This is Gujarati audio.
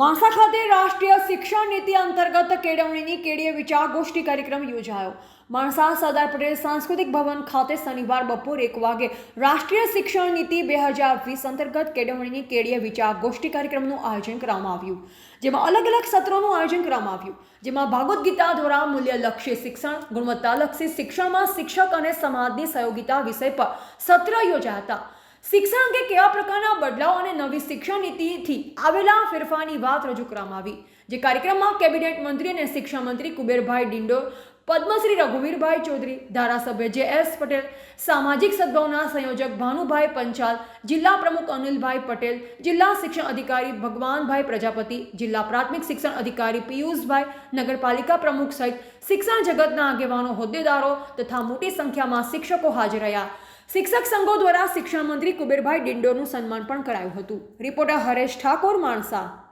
માસા ખાતે રાષ્ટ્રીય શિક્ષણ નીતિ અંતર્ગત કેળવણીની કેડીય વિચાર ગોષ્ઠી કાર્યક્રમ યોજાયો. માણસા સરદાર પટેલ સાંસ્કૃતિક ભવન ખાતે શનિવાર બપોર એક વાગે રાષ્ટ્રીય શિક્ષણ નીતિ બે હજાર વીસ અંતર્ગત કેળવણીની કેડીય વિચાર ગોષ્ઠી કાર્યક્રમનું આયોજન કરવામાં આવ્યું. જેમાં અલગ અલગ સત્રોનું આયોજન કરવામાં આવ્યું. જેમાં ભાગવત ગીતા દ્વારા મૂલ્યલક્ષી શિક્ષણ, ગુણવત્તાલક્ષી શિક્ષણમાં શિક્ષક અને સમાજની સહયોગિતા વિષય પર સત્ર યોજાયા હતા. શિક્ષણ અંગે કેવા પ્રકારના બદલાવ અને નવી શિક્ષણ નીતિથી આવેલા ફેરફારની વાત રજૂ કરવામાં આવી, જે કાર્યક્રમમાં કેબિનેટ મંત્રી અને શિક્ષણ મંત્રી કુબેરભાઈ ડિંડોર પદ્મશ્રી રઘુવીરભાઈ ચૌધરી, ધારાસભ્ય જે એસ પટેલ, સામાજિક સદભાવના સંયોજક ભાનુભાઈ પંચાલ, જિલ્લા પ્રમુખ અનિલભાઈ પટેલ, જિલ્લા શિક્ષણ અધિકારી ભગવાનભાઈ પ્રજાપતિ, જિલ્લા પ્રાથમિક શિક્ષણ અધિકારી પિયુષભાઈ, નગરપાલિકા પ્રમુખ સહિત શિક્ષણ જગતના આગેવાનો, હોદ્દેદારો તથા મોટી સંખ્યામાં શિક્ષકો હાજર રહ્યા. શિક્ષક સંઘો દ્વારા શિક્ષણ મંત્રી કુબેરભાઈ ડિંડોરનું સન્માન પણ કરાયું હતું. રિપોર્ટર હરેશ ઠાકોર, માણસા.